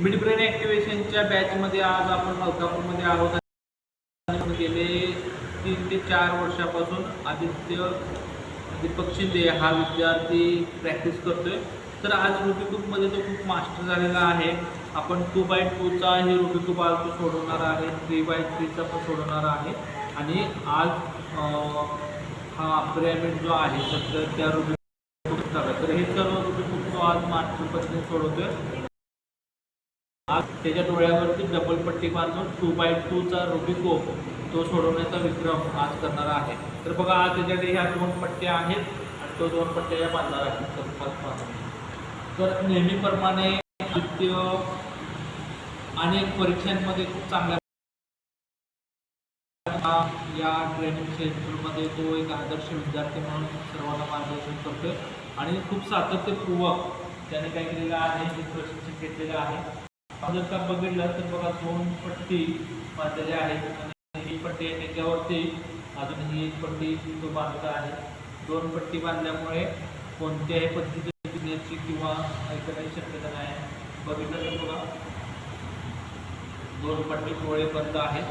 Mid brain ॲक्टिवेशनच्या बॅचमध्ये आज आपण मलकापूरमध्ये आहोत आणि गेले तीन ते चार वर्षापासून आदित्य दीपक शिंदे हा विद्यार्थी प्रॅक्टिस करतोय. तर आज रुबिकूपमध्ये तो खूप मास्टर झालेला आहे. आपण टू बाय टूचा हे रुबिकूप आज तो सोडवणार आहे. थ्री बाय थ्रीचा पण सोडवणार आहे. आणि आज हा पिरॅमिड जो आहे तर त्या रुबिकूप तर हे सर्व रुबिकूप तो आज मास्टर पद्धतीने सोडवतोय. आज त्याच्या डोळ्यावरती डबल पट्टी बांधून टू बाय टूचा रुबिको तो सोडवण्याचा विक्रम आज करणार आहे. तर बघा आज त्याच्याकडे ह्या दोन पट्ट्या आहेत आणि तो दोन पट्ट्या या बांधणार आहे तर नेहमीप्रमाणे नृत्य अनेक परीक्षांमध्ये खूप चांगल्या या ट्रेनिंग सेंटरमध्ये तो एक आदर्श विद्यार्थी म्हणून सर्वांना मार्गदर्शन करतोय. आणि खूप सातत्यपूर्वक त्याने काय केलेलं आहे प्रशिक्षण घेतलेलं आहे. जर का बघितलं तर बघा दोन पट्टी बांधलेल्या आहेत आणि ही पट्टी आहे त्याच्यावरती अजून ही एक पट्टी तो बांधला आहे. दोन पट्टी बांधल्यामुळे कोणत्याही पद्धतीची किंवा ऐकण्याची शक्यता नाही. बघितलं तर बघा दोन पट्टी पोळे बंद आहेत.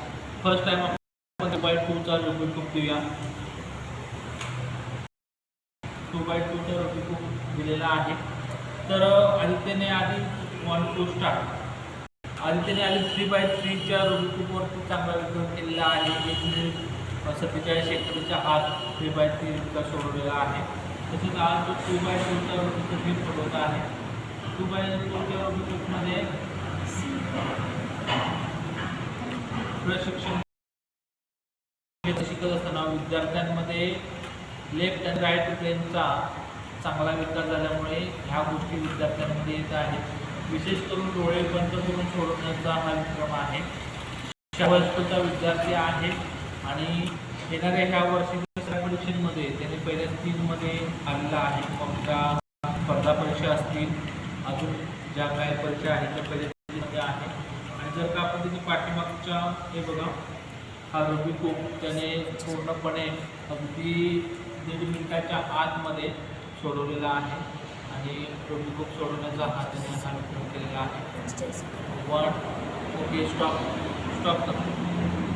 फर्स्ट टाइम आपण टू बाय टूचा रुपी खूप देऊया टू बाय टूचा रुपी खूप दिलेला आहे. तर आदित्यने आधी वन टू स्टार्ट आदित्यने आधी थ्री बाय थ्रीच्या रुबिकूपवरती चांगला विक्रम केलेला आहे. एक सत्तेचाळीस एकरच्या हात थ्री बाय थ्री रुपया सोडवलेला आहे. तसेच आज जो टू बाय टूचा रुपये हे सोडवत आहे टू बाय टूच्या रुपये प्रशिक्षण शिकत असताना विद्यार्थ्यांमध्ये लेफ्ट अँड राईट ब्रेनचा चांगला विकास झाल्यामुळे ह्या गोष्टी विद्यार्थ्यांमध्ये येत आहेत. विशेष करून डोळे बंद करून सोडवण्याचा हा विक्रम आहे. वयस्करचा विद्यार्थी आहे आणि येणाऱ्या ह्या वर्षी दुसऱ्या परीक्षेमध्ये त्याने पहिल्या तीनमध्ये आलेला आहे. मग त्या स्पर्धा परीक्षा असतील अजून ज्या काही परीक्षा आहेत त्या पहिल्या तीनमध्ये आहे आणि जर का आपण तिथे पाठीमागच्या हे बघा हा रबिकोप त्याने पूर्णपणे अगदी दीड मिनिटाच्या आतमध्ये सोडवलेला आहे. आणि रबिकोप सोडवण्याचा हा त्याने हा विक्रम केलेला आहे. वन ओके स्टॉप स्टॉप कर